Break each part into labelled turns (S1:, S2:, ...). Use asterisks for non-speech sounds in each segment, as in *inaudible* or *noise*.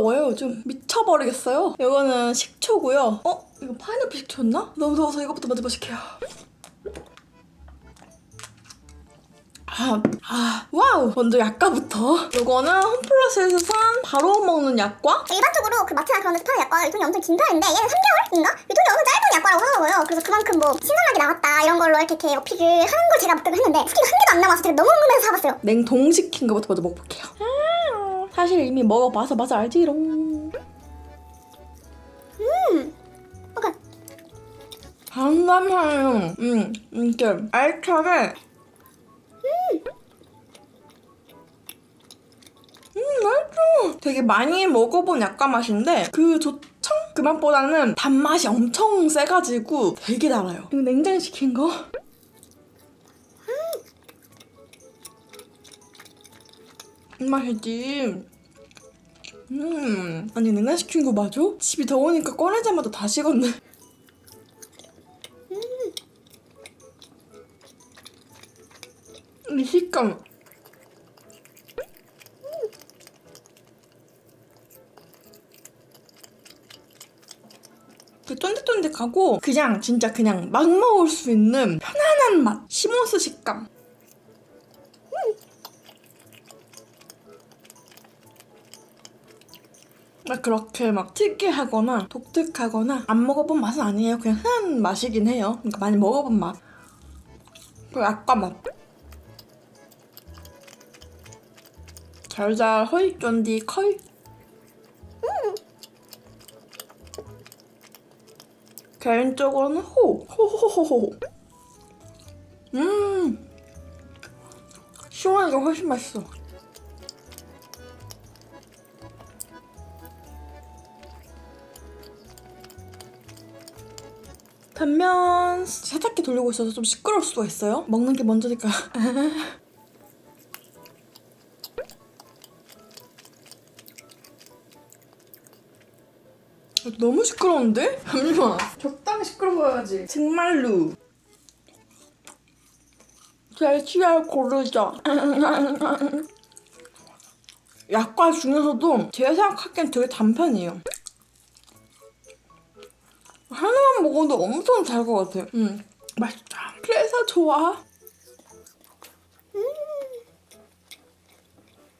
S1: 더워요 좀 미쳐버리겠어요 이거는 식초고요 어? 이거 파인애플 식초였나? 너무 더워서 이것부터 먼저 마실게요 아, 아, 와우! 먼저 약과부터. 이거는 홈플러스에서 산 바로 먹는 약과?
S2: 일반적으로 그 마트나 그런 데서 파는 약과 유통이 엄청 긴 편인데 얘는 3개월인가? 유통이 엄청 짧은 약과라고 하더라고요. 그래서 그만큼 뭐 신선하게 나왔다 이런 걸로 이렇게, 이렇게 어필을 하는 걸 제가 목격을 했는데 스킨 한 개도 안 남아서 제가 너무 궁금해서 사봤어요.
S1: 냉동시킨 거부터 먼저 먹어볼게요. 사실 이미 먹어봐서 맛을 알지롱.
S2: 오케이.
S1: 단단해요. 음, 이렇게 알차게. 음, 맛있어. 되게 많이 먹어본 약과 맛인데 그 조청 그 맛보다는 단맛이 엄청 세가지고 되게 달아요. 이거 냉장시킨 거. 이 맛이지. 음, 아니 냉장시킨 거 맞아? 집이 더우니까 꺼내자마자 다 식었네. 이 식감. 그 쫀득쫀득하고 그냥 진짜 그냥 막 먹을 수 있는 편안한 맛. 시모스 식감. 그렇게 막 특이하거나 독특하거나 안 먹어본 맛은 아니에요. 그냥 흔한 맛이긴 해요. 그러니까 많이 먹어본 맛. 그 약과 맛. 잘잘 허이 쫀디 컬. 개인적으로는 호 호호호호. 음 시원하게 훨씬 맛있어. 반면 세탁기 돌리고 있어서 좀 시끄러울 수가 있어요. 먹는 게 먼저니까. *laughs* 너무 시끄러운데? 잠시만. 적당히 시끄러워야지. 정말로. 제 취향 고르자. *laughs* 약과 중에서도 제가 생각하기엔 되게 단편이에요. 먹어도 엄청 잘 것 같아. 음, 맛있다. 그래서 좋아.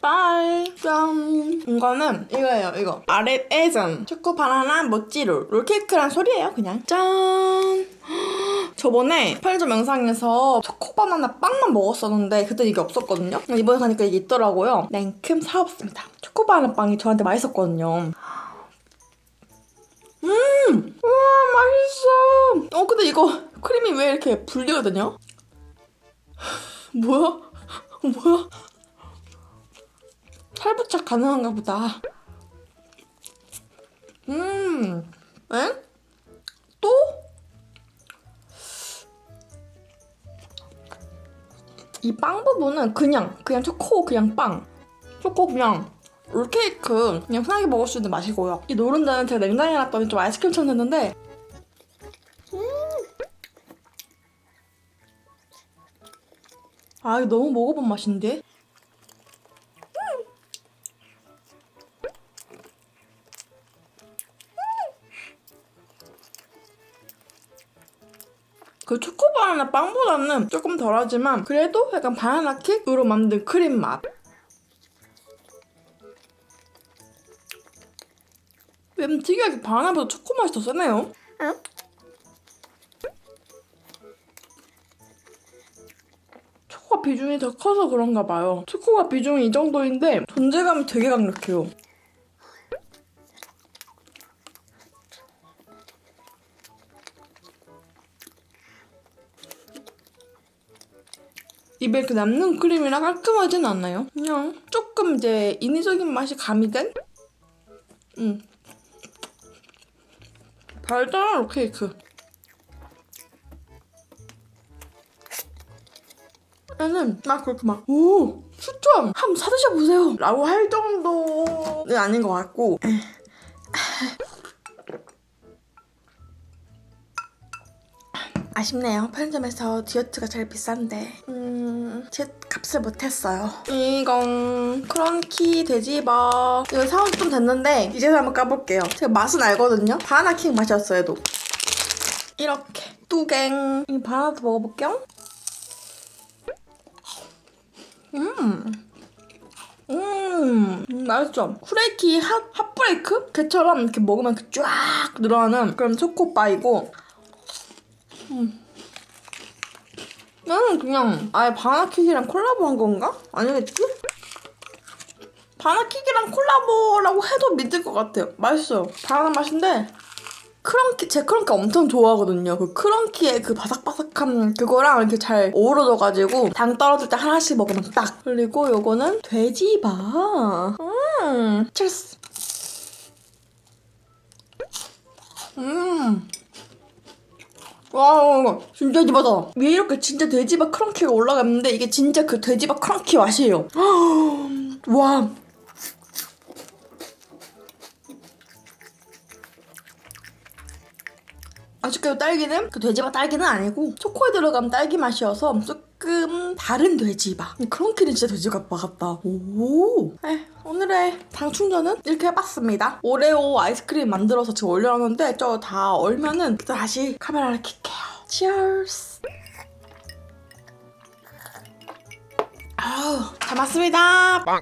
S1: 빠이. 짠. 이거는 이거예요 이거. 아랫 에전 초코 바나나 모찌롤 롤케이크란 소리예요 그냥. 짠. *gasps* 저번에 편의점 영상에서 초코 바나나 빵만 먹었었는데 그때 이게 없었거든요. 이번에 가니까 이게 있더라고요. 냉큼 사왔습니다. 초코 바나나 빵이 저한테 맛있었거든요 맛있어 어 근데 이거 크림이 왜 이렇게 불리거든요? 뭐야? 뭐야? 탈부착 가능한가 보다. 음, 에? 또? 이 빵 부분은 그냥, 그냥 초코, 그냥 빵. 초코 그냥 롤케이크 그냥 편하게 먹을 수 있는 맛이고요. 이 노른자는 제가 냉장에 놨더니 좀 아이스크림처럼 됐는데 아, 이거 너무 먹어본 맛인데? 그 초코바나나 빵보다는 조금 덜하지만 그래도 약간 바나나 킥으로 만든 크림 맛. 음, 특이하게 바나나보다 초코 맛이 더 세네요.
S2: 응?
S1: 비중이 더 커서 그런가 봐요. 초코가 비중이 이 정도인데 존재감이 되게 강력해요. 입에 그 남는 크림이라 깔끔하진 않나요? 그냥 조금 이제 인위적인 맛이 가미된? 음. 달달한 롤케이크. 얘는 막 그렇게 막, 오! 추천! 한번 사드셔 보세요! 라고 할 정도는 아닌 것 같고. 아쉽네요. 편의점에서 디어트가 제일 비싼데. 음, 제 값을 못했어요. 이건 크런키 돼지바. 이거 사온 지좀 됐는데, 이제 한번 까볼게요. 제가 맛은 알거든요? 바나나 킹 맛이었어요, 얘도. 이렇게. 뚜갱. 이 바나나도 먹어볼게요. 음. 음, 음, 맛있죠? 쿠레이키 핫, 핫브레이크? 걔처럼 이렇게 먹으면 이렇게 쫙 늘어나는 그런 초코바이고, 음. 나는 그냥 아예 바나킥이랑 콜라보 한 건가? 아니겠지? 바나킥이랑 콜라보라고 해도 믿을 것 같아요. 맛있어요. 바나나 맛인데 크런키 제 크런키 엄청 좋아하거든요. 그 크런키의 그 바삭바삭한 그거랑 이렇게 잘 어우러져가지고 당 떨어질 때 하나씩 먹으면 딱. 그리고 요거는 돼지바. 음, 칠스. 음. 와, 진짜 돼지바다. 위에 이렇게 진짜 돼지바 크런키가 올라갔는데 이게 진짜 그 돼지바 크런키 맛이에요. *gasps* 와. 아쉽게도 딸기는 그 돼지바 딸기는 아니고 초코에 들어간 딸기 맛이어서 조금 다른 돼지바 크런키는 진짜 돼지바 같다. 오. 에, 오늘의 당 충전은 이렇게 해봤습니다. 오레오 아이스크림 만들어서 지금 올려놨는데 저 다 얼면은 다시 카메라를 켤게요. 치얼스 아우 잘 맞습니다. 와.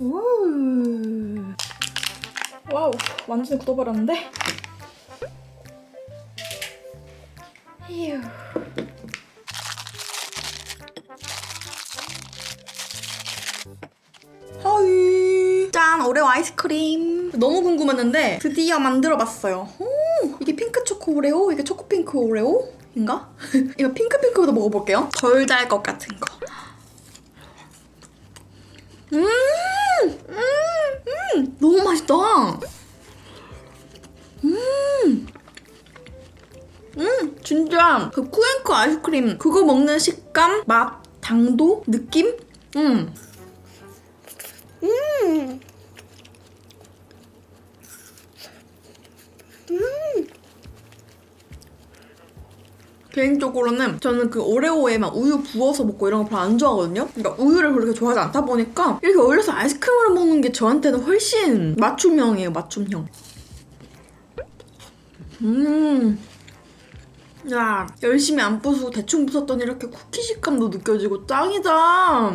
S1: 우. 와우, 완전히 굳어버렸는데? 휴. 하이. 짠, 오레오 아이스크림. 너무 궁금했는데 드디어 만들어봤어요. 오, 이게 핑크 초코 오레오? 이게 초코 핑크 오레오 인가? *laughs* 이거 핑크 핑크부터 먹어볼게요. 덜 달 것 같은 거. 음, 음, 음, 너무 맛있다. 음, 음, 진짜 그 쿠앤크 아이스크림 그거 먹는 식감, 맛, 당도, 느낌, 음,
S2: 음.
S1: 개인적으로는 저는 그 오레오에 막 우유 부어서 먹고 이런 거 별로 안 좋아하거든요. 그러니까 우유를 그렇게 좋아하지 않다 보니까 이렇게 얼려서 아이스크림을 먹는 게 저한테는 훨씬 맞춤형이에요, 맞춤형. 음. 야, 열심히 안 부수고 대충 부쉈더니 이렇게 쿠키 식감도 느껴지고 짱이다.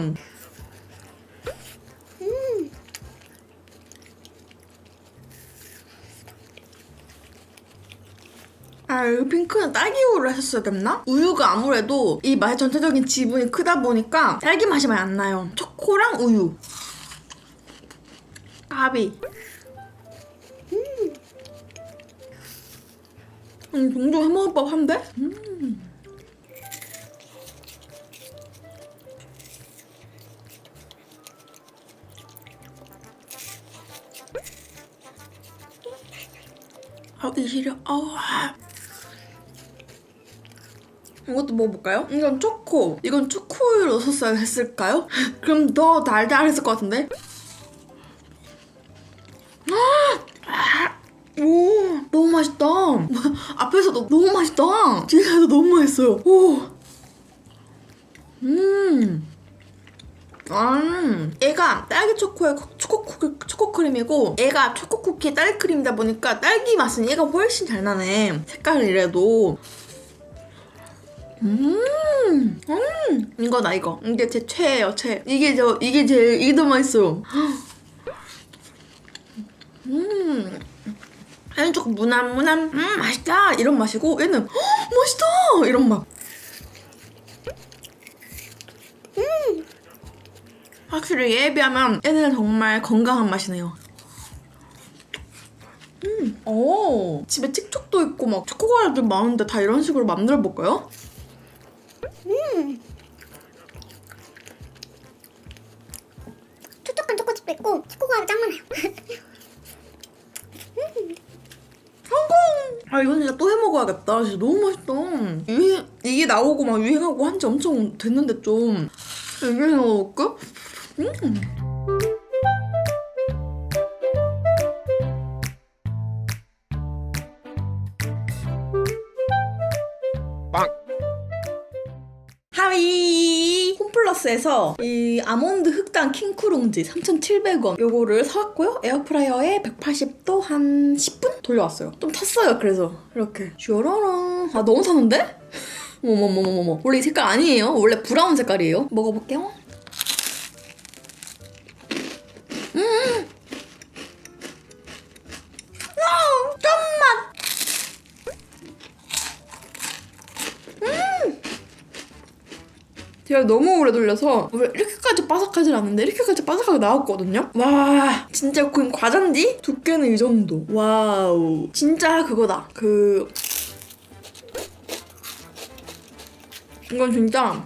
S1: 아, 이 핑크는 딸기 우유를 했었어야 됐나? 우유가 아무래도 이 맛의 전체적인 지분이 크다 보니까 딸기 맛이 많이 안 나요. 초코랑 우유. 합이. 음, 종종 해먹을 법한데? 음. 하기 싫어. 아. 이것도 먹어볼까요? 이건 초코. 이건 초코우유 넣었어야 했을까요? 그럼 더 달달했을 것 같은데? 아! 오, 너무 맛있다. 앞에서도 너무 맛있다. 뒤에서도 너무 맛있어요. 오. 음. 아, 얘가 딸기 초코의 초코, 쿠- 초코 크림이고 얘가 초코 쿠키의 딸기 크림이다 보니까 딸기 맛은 얘가 훨씬 잘 나네. 색깔은 이래도. 음, 음, 이거다 이거. 이게 제 최애예요 최. 이게 저 이게 제일 이게 더 맛있어요. *gasps* 음. 얘는 조금 무난 무난 음 맛있다 이런 맛이고 얘는 *gasps* 헉, 맛있다 이런 맛. 음. 확실히 얘에 비하면 얘는 정말 건강한 맛이네요. 음, 오, 집에 틱톡도 있고 막 초코과일들 많은데 다 이런 식으로 만들어 볼까요?
S2: 음. 촉촉한 초코칩도 있고 초코가 짱 많아요. 음.
S1: 성공! 아 이건 진짜 또 해먹어야겠다. 진짜 너무 맛있다. 유행, 이게 나오고 막 유행하고 한 지 엄청 됐는데 좀 얘기해서 먹을까? 음. 하위 홈플러스에서 이 아몬드 흑당 킹크룽지 3,700원 요거를 사왔고요. 에어프라이어에 180도 한 10분 돌려왔어요. 좀 탔어요 그래서. 이렇게. 슈라랑. 아 너무 타는데? *laughs* 어머머머머머. 원래 이 색깔 아니에요? 원래 브라운 색깔이에요? 먹어볼게요 제가 너무 오래 돌려서 왜 이렇게까지 바삭하진 않는데 이렇게까지 바삭하게 나왔거든요. 와 진짜 그 과자인지 두께는 이 정도. 와우 진짜 그거다. 그 이건 진짜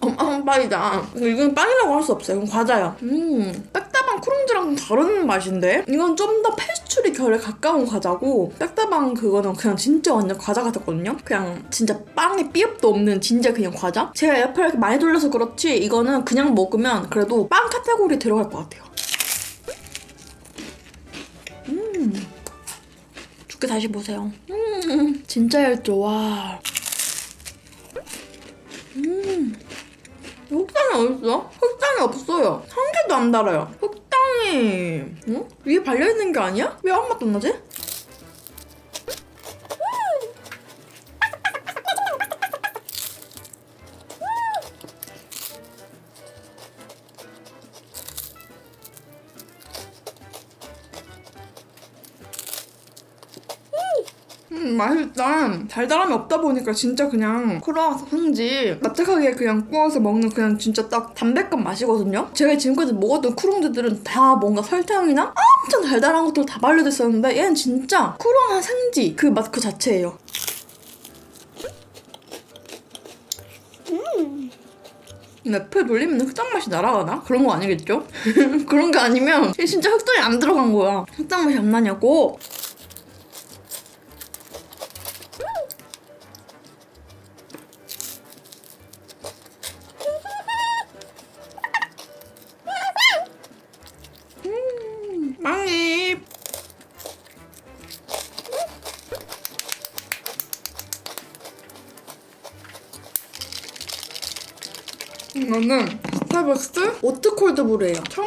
S1: 엄청 빵이다. 이건 빵이라고 할 수 없어요. 이건 과자야. 음, 딱따방 크룽지랑 다른 맛인데? 이건 좀더페 스츄리 결에 가까운 과자고, 딱따방 그거는 그냥 진짜 완전 과자 같았거든요? 그냥 진짜 빵에 삐업도 없는 진짜 그냥 과자? 제가 옆에 이렇게 많이 돌려서 그렇지, 이거는 그냥 먹으면 그래도 빵 카테고리에 들어갈 것 같아요. 음. 두께 다시 보세요. 음, 진짜 얇죠, 와. 흑당이 어딨어? 흑당이 없어요. 한 개도 안 달아요. 흑당이 어? 위에 발려있는 게 아니야? 왜 아무 맛도 안 나지? 달달함이 없다 보니까 진짜 그냥 크로아상 흥지 납작하게 그냥 구워서 먹는 그냥 진짜 딱 담백한 맛이거든요. 제가 지금까지 먹었던 크롱지들은 다 뭔가 설탕이나 엄청 달달한 것들 다 발려져 있었는데 얘는 진짜 크로아상 생지 그 맛 그 자체예요. 옆에 돌리면 흑당 맛이 날아가나? 그런 거 아니겠죠? *laughs* 그런 게 아니면 진짜 흑당이 안 들어간 거야. 흑당 맛이 안 나냐고.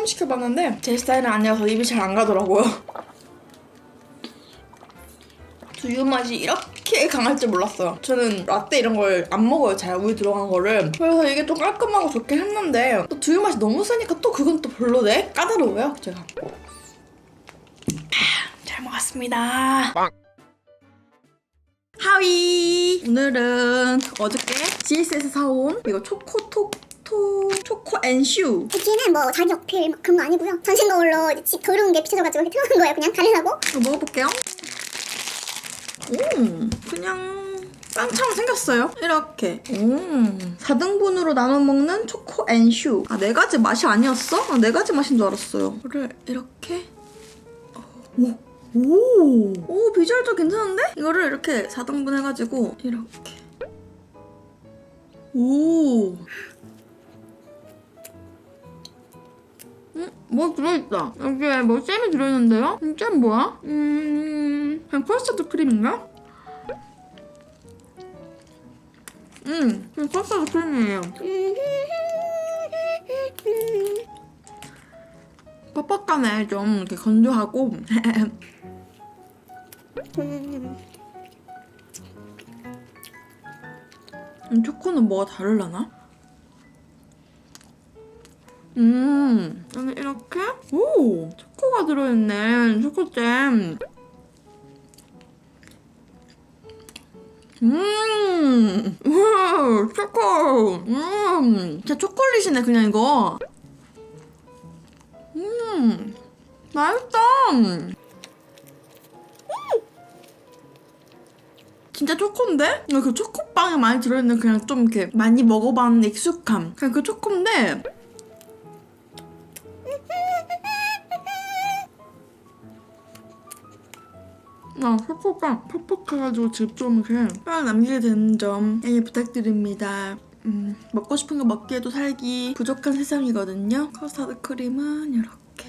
S1: 시켜봤는데 제 스타일은 아니어서 입이 잘 안 가더라고요. 두유 맛이 이렇게 강할 줄 몰랐어요. 저는 라떼 이런 걸 안 먹어요. 잘 우유 들어간 거를. 그래서 이게 좀 깔끔하고 좋긴 했는데 또 두유 맛이 너무 세니까 또 그건 또 별로네. 까다로워요, 제가. 잘 먹었습니다. 하위 오늘은 어저께 GS에서 사온 이거 초코톡 토 초코 앤슈
S2: 여기는 뭐 자기 어필 막 그런 거 아니고요. 전신 거울로 이제 집 더러운 게 비춰져가지고 이렇게 틀어놓은 거예요. 그냥 가리라고.
S1: 이거 먹어볼게요. 음, 그냥 빵처럼 생겼어요. 이렇게. 음, 4등분으로 나눠 먹는 초코 앤슈. 아, 네 가지 맛이 아니었어? 아, 네 가지 맛인 줄 알았어요. 이거를 이렇게. 오. 오, 오 비주얼도 괜찮은데? 이거를 이렇게 4등분 해가지고 이렇게 오 음, 뭐 들어있다. 여기에 뭐 잼이 들어있는데요? 음, 잼 뭐야? 음, 그냥 커스터드 크림인가? 음, 그냥 커스터드 크림이에요. 뻑뻑하네, 좀 이렇게 건조하고. *laughs* 음, 초코는 뭐가 다르려나? 음, 여기 이렇게? 오! 초코가 들어있네. 초코잼. 음! 우와, 초코! 음! 진짜 초콜릿이네, 그냥 이거. 음! 맛있다! 진짜 초코인데? 그 초코빵에 많이 들어있는 그냥 좀 이렇게 많이 먹어봤는 익숙함. 그냥 그 초코인데 아, 초코빵 퍽퍽해가지고 집좀 이렇게 빵 남기게 되는 점 양해 부탁드립니다. 음, 먹고 싶은 거 먹기에도 살기 부족한 세상이거든요. 커스터드 크림은 이렇게.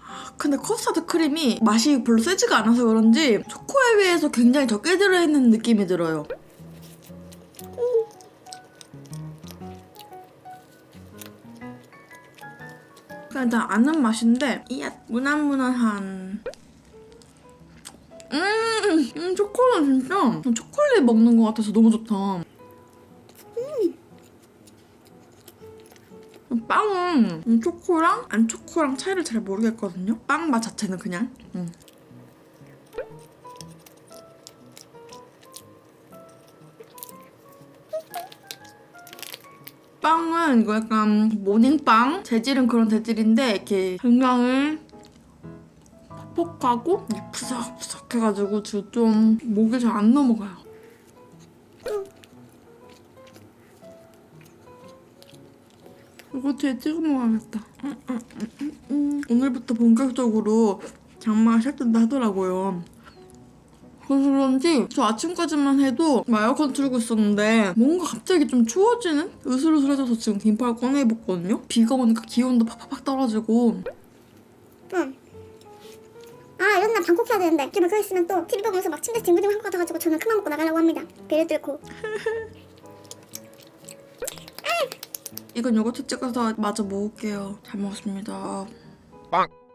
S1: 아, 근데 커스터드 크림이 맛이 별로 세지가 않아서 그런지 초코에 비해서 굉장히 적게 들어있는 느낌이 들어요. 그냥 다 아는 맛인데 이야 무난무난한 음, 음 초콜릿 진짜 초콜릿 먹는 것 같아서 너무 좋다. 음. 빵은 음, 초코랑 안 초코랑 차이를 잘 모르겠거든요. 빵 맛 자체는 그냥. 음. 빵은 이거 약간 모닝빵 재질은 그런 재질인데 이렇게 굉장히 퍽퍽하고 이렇게 푸석푸석 해가지고 저좀 목이 잘 안 넘어가요. 이거 뒤에 찍어 먹어야겠다. 오늘부터 본격적으로 장마가 시작된다 하더라고요. 그래서 그런지 저 아침까지만 해도 막 에어컨 틀고 있었는데 뭔가 갑자기 좀 추워지는? 으슬으슬해져서 지금 긴팔 꺼내 입었거든요? 비가 오니까 기온도 팍팍팍 떨어지고
S2: 해야 되는데 집에 서 있으면 또 TV 보면서 막 침대 뒹굴뒹굴 할것 같아가지고 저는 큰맘 먹고 나가려고 합니다. 배를 뚫고. *laughs*
S1: 이건 요거트 찍어서 마저 먹을게요. 잘 먹었습니다. 허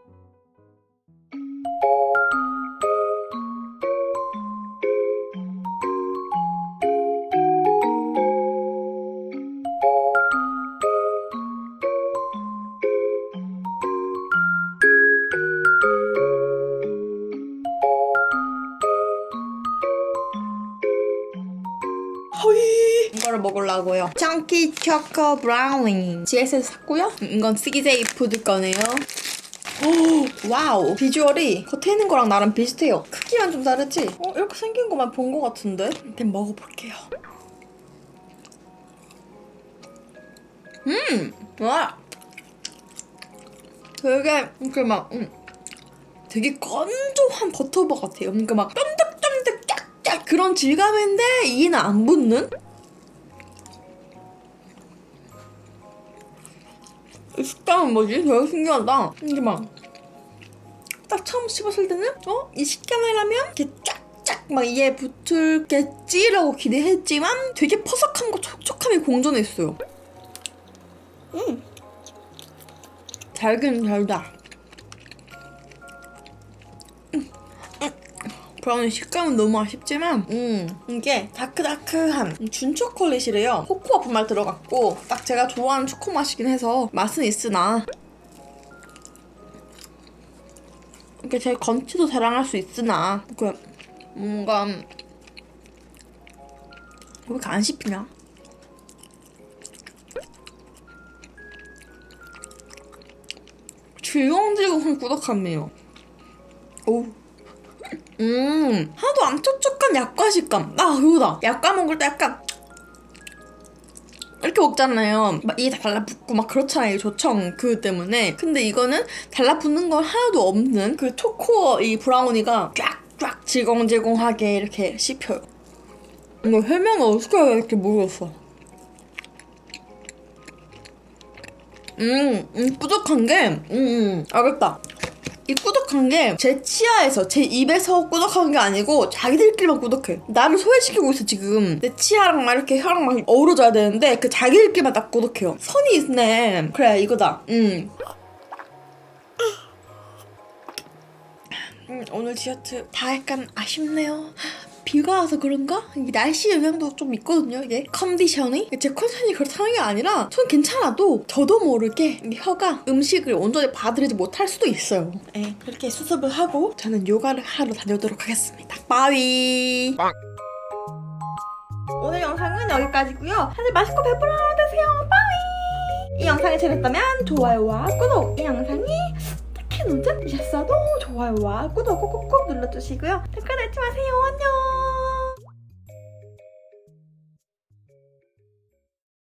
S1: 먹으려고요. 짱키 초코 브라우니 GS에서 샀고요. 음, 이건 스기제이 푸드 거네요. 오 *gasps* 와우 비주얼이 겉에 있는 거랑 나름 비슷해요. 크기만 좀 다르지? 어 이렇게 생긴 것만 본 것 같은데? 일단 먹어볼게요. 음 와. 되게 이렇게 막 음, 되게 건조한 버터버 같아요. 그러니까 막 쫀득쫀득 쫙쫙 그런 질감인데 이는 안 붙는? 이 식감은 뭐지? 되게 신기하다. 이게 막, 딱 처음 씹었을 때는, 어? 이 식감이라면, 이렇게 쫙쫙 막 이에 붙을겠지라고 기대했지만, 되게 퍼석함과 촉촉함이 공존해 있어요.
S2: 음.
S1: 달긴 달다. 음, 음. 브라우니 식감은 너무 아쉽지만 음 이게 다크다크한 준 초콜릿이래요. 코코아 분말 들어갔고 딱 제가 좋아하는 초코 맛이긴 해서 맛은 있으나 이렇게 제 건치도 자랑할 수 있으나 그 뭔가 왜 이렇게 안 씹히냐? 질겅질겅한 꾸덕함이에요 오 음, 하나도 안 촉촉한 약과 식감. 아, 그거다. 약과 먹을 때 약간 이렇게 먹잖아요. 막 이게 달라붙고 막 그렇잖아요. 조청 그 때문에. 근데 이거는 달라붙는 건 하나도 없는 그 초코 이 브라우니가 쫙쫙 질겅질겅하게 이렇게 씹혀요. 이거 설명을 어떻게 해야 될지 모르겠어. 음, 음, 꾸덕한 게, 음, 음, 알겠다. 이 꾸덕한 게 제 치아에서 제 입에서 꾸덕한 게 아니고 자기들끼리만 꾸덕해. 나를 소외시키고 있어 지금. 내 치아랑 막 이렇게 혀랑 막 어우러져야 되는데 그 자기들끼리만 딱 꾸덕해요. 선이 있네. 그래 이거다. 음. 음, 오늘 디저트 다 약간 아쉽네요. 비가 와서 그런가? 이게 날씨 영향도 좀 있거든요, 이게. 컨디션이? 제 컨디션이 그렇다는 게 아니라, 전 괜찮아도, 저도 모르게 이 혀가 음식을 온전히 받아들이지 못할 수도 있어요. 네, 그렇게 수습을 하고, 저는 요가를 하러 다녀오도록 하겠습니다. 빠위! 오늘 영상은 여기까지고요 다들 맛있고 배부른 하루 되세요. 빠위! 이 영상이 재밌다면 좋아요와 구독, 이 영상이 특히 문제되셨어도 좋아요와 구독 꼭꼭꼭 눌러주시고요. 댓글 잊지 마세요. 안녕!